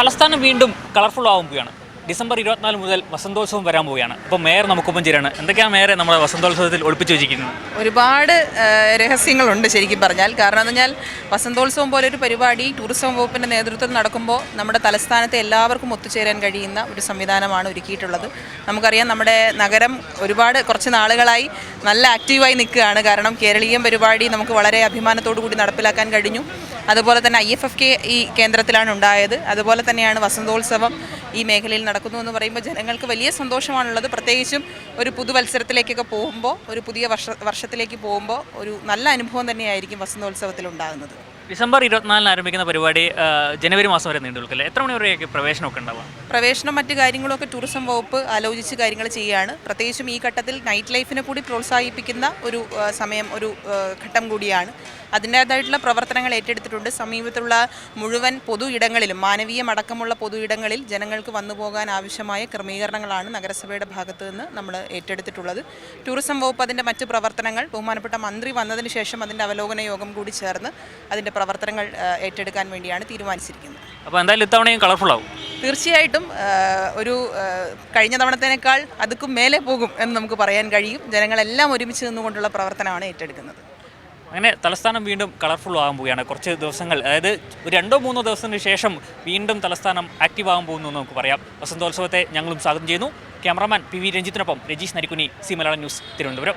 തലസ്ഥാനം വീണ്ടും കളർഫുൾ ആവുകയാണ് ഡിസംബർ ഇരുപത്തിനാല് മുതൽ വസന്തോത്സവം വരാൻ പോവുകയാണ്. അപ്പോൾ മേയർ നമുക്കൊപ്പം ചേരാണ് എന്തൊക്കെയാണ് മേയറെ നമ്മുടെ വസന്തോത്സവത്തിൽ ഒളിപ്പിച്ച് വെച്ചിരിക്കുന്നത്? ഒരുപാട് രഹസ്യങ്ങളുണ്ട് ശരിക്കും പറഞ്ഞാൽ. കാരണം എന്ന് പറഞ്ഞാൽ വസന്തോത്സവം പോലെ ഒരു പരിപാടി ടൂറിസം വകുപ്പിന്റെ നേതൃത്വത്തിൽ നടക്കുമ്പോൾ നമ്മുടെ തലസ്ഥാനത്തെ എല്ലാവർക്കും ഒത്തുചേരാൻ കഴിയുന്ന ഒരു സംവിധാനമാണ് ഒരുക്കിയിട്ടുള്ളത്. നമുക്കറിയാം നമ്മുടെ നഗരം ഒരുപാട് കുറച്ച് നാളുകളായി നല്ല ആക്റ്റീവായി നിൽക്കുകയാണ്. കാരണം കേരളീയം പരിപാടി നമുക്ക് വളരെ അഭിമാനത്തോടു കൂടി നടപ്പിലാക്കാൻ കഴിഞ്ഞു. അതുപോലെ തന്നെ ഐ എഫ് എഫ് കെ ഈ കേന്ദ്രത്തിലാണ് ഉണ്ടായത്. അതുപോലെ തന്നെയാണ് വസന്തോത്സവം ഈ മേഖലയിൽ നടക്കുന്നു എന്ന് പറയുമ്പോൾ ജനങ്ങൾക്ക് വലിയ സന്തോഷമാണുള്ളത്. പ്രത്യേകിച്ചും ഒരു പുതുവത്സരത്തിലേക്കൊക്കെ പോകുമ്പോൾ ഒരു പുതിയ വർഷ വർഷത്തിലേക്ക് പോകുമ്പോൾ ഒരു നല്ല അനുഭവം തന്നെയായിരിക്കും വസന്തോത്സവത്തിൽ ഉണ്ടാകുന്നത്. ഡിസംബർ ഇരുപത്തിനാലിന് ആരംഭിക്കുന്ന പരിപാടി ജനുവരി മാസം വരെ നീണ്ടു നിൽക്കില്ല? എത്ര മണി വരെയൊക്കെ പ്രവേശനമൊക്കെ ഉണ്ടാവുക പ്രവേശനം മറ്റു കാര്യങ്ങളൊക്കെ ടൂറിസം വകുപ്പ് ആലോചിച്ച് കാര്യങ്ങൾ ചെയ്യുകയാണ്. പ്രത്യേകിച്ചും ഈ ഘട്ടത്തിൽ നൈറ്റ് ലൈഫിനെ കൂടി പ്രോത്സാഹിപ്പിക്കുന്ന ഒരു സമയം ഒരു ഘട്ടം കൂടിയാണ്. അതിന്റേതായിട്ടുള്ള പ്രവർത്തനങ്ങൾ ഏറ്റെടുത്തിട്ടുണ്ട്. സമീപത്തുള്ള മുഴുവൻ പൊതു ഇടങ്ങളിലും മാനവീയം അടക്കമുള്ള പൊതു ഇടങ്ങളിൽ ജനങ്ങൾക്ക് വന്നു പോകാൻ ആവശ്യമായ ക്രമീകരണങ്ങളാണ് നഗരസഭയുടെ ഭാഗത്തു നിന്ന് നമ്മൾ ഏറ്റെടുത്തിട്ടുള്ളത്. ടൂറിസം വകുപ്പ് അതിന്റെ മറ്റ് പ്രവർത്തനങ്ങൾ ബഹുമാനപ്പെട്ട മന്ത്രി വന്നതിന് ശേഷം അതിന്റെ അവലോകന യോഗം കൂടി ചേർന്ന് അതിന്റെ പ്രവർത്തനങ്ങൾ ഏറ്റെടുക്കാൻ വേണ്ടിയാണ് തീരുമാനിച്ചിരിക്കുന്നത്. അപ്പോൾ എന്തായാലും ഇത്തവണയും കളർഫുൾ ആവും. തീർച്ചയായിട്ടും ഒരു കഴിഞ്ഞ തവണത്തേനേക്കാൾ അതുക്കും മേലെ പോകും എന്ന് നമുക്ക് പറയാൻ കഴിയും. ജനങ്ങളെല്ലാം ഒരുമിച്ച് നിന്നുകൊണ്ടുള്ള പ്രവർത്തനമാണ് ഏറ്റെടുക്കുന്നത്. അങ്ങനെ തലസ്ഥാനം വീണ്ടും കളർഫുൾ ആകാൻ പോവുകയാണ്. കുറച്ച് ദിവസങ്ങൾ അതായത് ഒരു രണ്ടോ മൂന്നോ ദിവസത്തിന് ശേഷം വീണ്ടും തലസ്ഥാനം ആക്റ്റീവ് ആകാൻ പോകുന്നു എന്ന് നമുക്ക് പറയാം. വസന്തോത്സവത്തെ ഞങ്ങളും സ്വാഗതം ചെയ്യുന്നു. ക്യാമറാമാൻ പി വി രഞ്ജിത്തിനൊപ്പം രജീഷ് നരിക്കുനി സി മലയാളം ന്യൂസ് തിരുവനന്തപുരം.